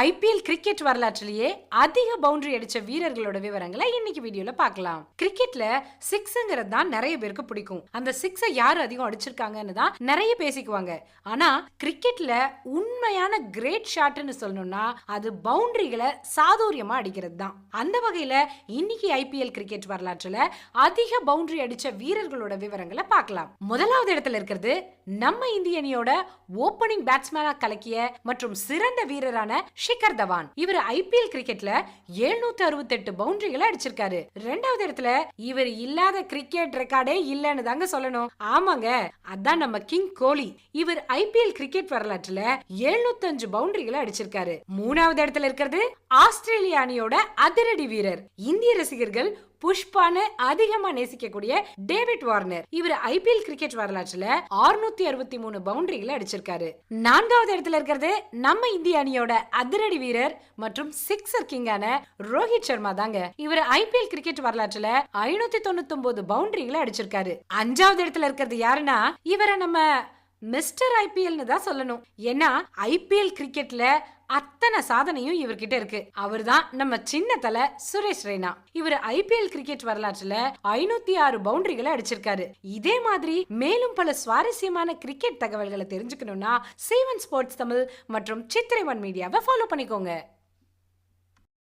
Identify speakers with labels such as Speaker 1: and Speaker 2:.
Speaker 1: IPL cricket வரலாற்றிலேயே அதிக boundary அடிச்ச வீரர்களோட விவரங்களை இன்னைக்கு வீடியோல பார்க்கலாம். கிரிக்கெட்ல சிக்ஸ்ங்கிறது தான் நிறைய பேருக்கு பிடிக்கும். அந்த சிக்ஸை யார் அதிகம் அடிச்சிருக்காங்கன்னு தான் நிறைய பேசிக்குவாங்க. ஆனா கிரிக்கெட்ல உண்மையான கிரேட் ஷாட்னு சொல்லணும்னா அது பவுண்டரிகளை சாதுரியமா அடிக்கிறது தான். அந்த வகையில இன்னைக்கு ஐபிஎல் கிரிக்கெட் வரலாற்றுல அதிக பவுண்டரி அடிச்ச வீரர்களோட விவரங்களை பார்க்கலாம். முதலாவது இடத்துல இருக்கிறது நம்ம இந்திய அணியோட ஓப்பனிங் பேட்ஸ்மேனா கலக்கிய மற்றும் சிறந்த வீரரான ஷிகர் தவான். இவர் ஐபிஎல் கிரிக்கெட்ல எழுநூத்தி அறுபத்தி எட்டு பவுண்டரிகளை அடிச்சிருக்காரு. ரெண்டாவது இடத்துல இவர் இல்லாத கிரிக்கெட் ரெக்கார்டே இல்லன்னு தாங்க சொல்லணும். ஆமாங்க அதான் நம்ம கிங் கோலி இவர் ஐபிஎல் கிரிக்கெட் வரலாற்றுல 705 பவுண்டரிகளை அடிச்சிருக்காரு. மூணாவது இடத்துல இருக்கிறது ஆஸ்திரேலிய அணியோட அதிரடி வீரர். இந்திய ரசிகர்கள் புஷ்பான்னு அதிகமா நேசிக்கக்கூடிய டேவிட் வார்னர். இவர் ஐபிஎல் கிரிக்கெட் வரலாற்றுல 663 அறுபத்தி மூணு பவுண்டரிகளை அடிச்சிருக்காரு. நான்காவது இடத்துல இருக்கிறது நம்ம இந்திய அணியோட அதிரடி வீரர் மற்றும் சிக்ஸர் கிங்கான ரோஹித் சர்மா தாங்க. இவர் ஐபிஎல் கிரிக்கெட் வரலாற்றுல ஐநூத்தி தொண்ணூத்தி ஒன்பது பவுண்டரிகளை அடிச்சிருக்காரு. அஞ்சாவது இடத்துல இருக்கிறது யாருன்னா இவரை நம்ம மிஸ்டர் ஐபிஎல்னு தான் சொல்லணும். ஏன்னா ஐபிஎல் கிரிக்கெட்ல அத்தனை சாதனையும் இவர்கிட்ட இருக்கு. அவர்தான் நம்ம சின்ன தலை சுரேஷ் ரெய்னா. இவர் ஐபிஎல் கிரிக்கெட் வரலாற்றுல ஐநூத்தி ஆறு பவுண்டரிகளை அடிச்சிருக்காரு. இதே மாதிரி மேலும் பல சுவாரஸ்யமான கிரிக்கெட் தகவல்களை தெரிஞ்சுக்கணும்னா சீவன் ஸ்போர்ட்ஸ் தமிழ் மற்றும் சித்திரைவன் மீடியாவை ஃபாலோ பண்ணிக்கோங்க.